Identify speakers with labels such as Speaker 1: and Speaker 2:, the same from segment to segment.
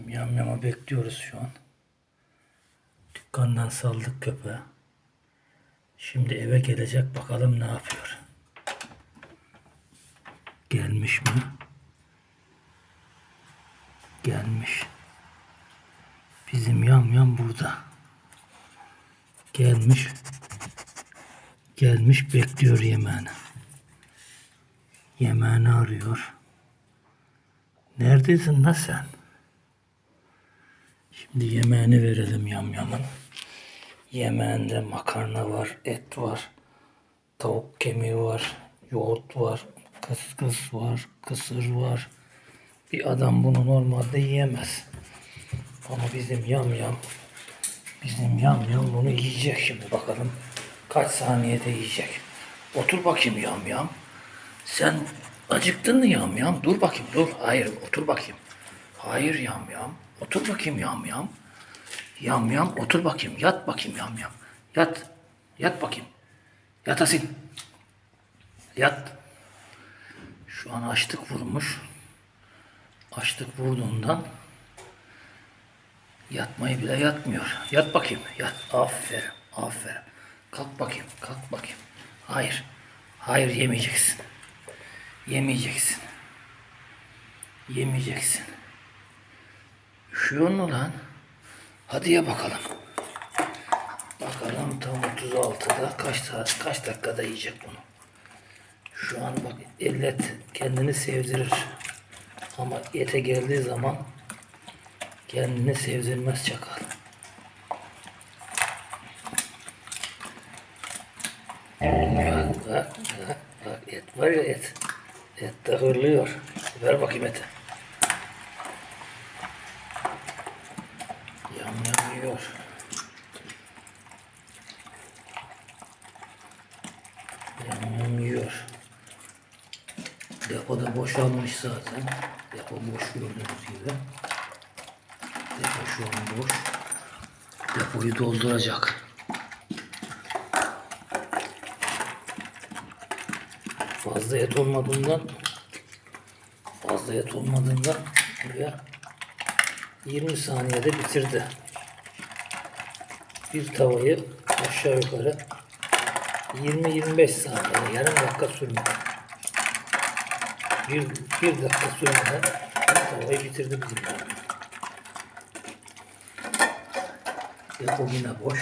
Speaker 1: Bizim yamyama bekliyoruz şu an. Dükkandan saldık köpeği. Şimdi eve gelecek bakalım ne yapıyor. Gelmiş mi? Gelmiş. Bizim yamyam burada. Gelmiş. Gelmiş bekliyor yemeğini. Yemeğini arıyor. Neredesin la sen? Şimdi yemeğini verelim yamyamın. Yemeğinde makarna var, et var, tavuk kemiği var, yoğurt var, kıskıs var, kısır var. Bir adam bunu normalde yiyemez. Ama bizim yamyam, bizim yamyam bunu yiyecek şimdi bakalım. Kaç saniyede yiyecek. Otur bakayım yamyam. Sen acıktın mı yamyam? Dur bakayım dur. Hayır otur bakayım. Hayır yamyam. Otur bakayım yamyam. Yamyam otur bakayım. Yat bakayım yamyam. Yat. Yat bakayım. Yat Asil. Yat. Şu an açlık vurmuş. Açlık vurduğundan yatmayı bile yatmıyor. Yat bakayım. Yat. Aferin. Aferin. Kalk bakayım. Kalk bakayım. Hayır. Hayır yemeyeceksin. Yemeyeceksin. Yemeyeceksin. Üşüyor mu lan? Hadi ye bakalım. Bakalım tam 36'da kaç saat, kaç dakikada yiyecek bunu. Şu an bak ellet kendini sevdirir. Ama ete geldiği zaman kendini sevdirmez çakal. Bak, bak, bak, et var ya et. Et de hırlıyor. Ver bakayım eti. Yam yiyor. Depoda boşalmış zaten. Depo boş gördüğünüz gibi. Depo şu an boş. Depoyu dolduracak. Fazla et olmadığından fazla et olmadığından buraya 20 saniyede bitirdi. Bir tavayı aşağı yukarı 20-25 saniye yarım dakika sürmedi. Bir, bir dakika sürmeden bir tavayı bitirdi bizim. Depo yine boş.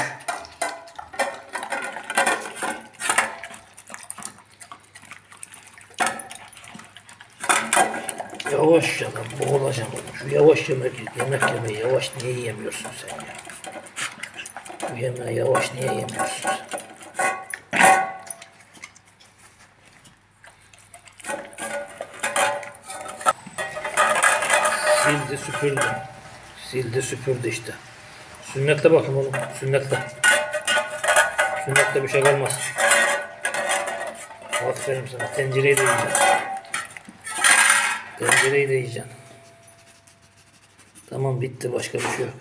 Speaker 1: Yavaş ya lan boğulacağım. Şu yavaş yemek, yemek yemeyi yavaş niye yiyemiyorsun sen ya? Bu yemeği yavaş niye yemiyorsun? Sildi süpürdü. Sildi süpürdü işte. Sünnetle bakın oğlum. Sünnetle. Sünnetle bir şey kalmaz. Aferin sana. Tencereyi de yiyeceksin. Tencereyi de yiyeceksin. Tamam bitti başka bir şey yok.